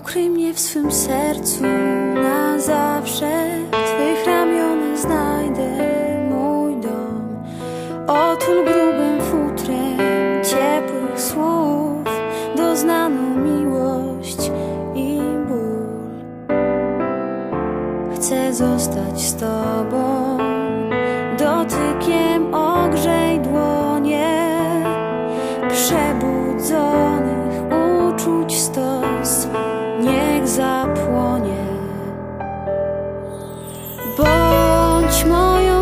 Ukryj mnie w swym sercu na zawsze. W Twych ramionach znajdę mój dom. Otul grubym futrem ciepłych słów doznaną miłość i ból. Chcę zostać z Tobą, dotykiem ogrzej dłonie przebudzonych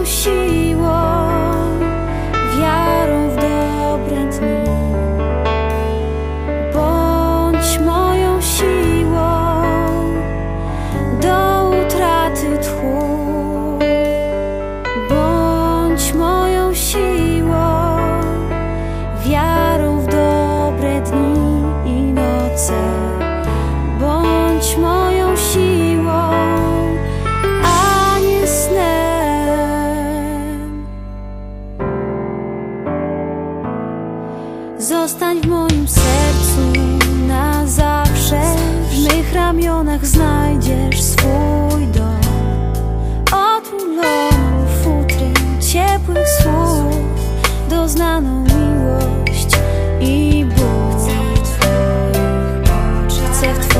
许 Zostań w moim sercu na zawsze. W mych ramionach znajdziesz swój dom. Otuloną futrem ciepłych słów doznaną miłość i ból. Chcę w Twoich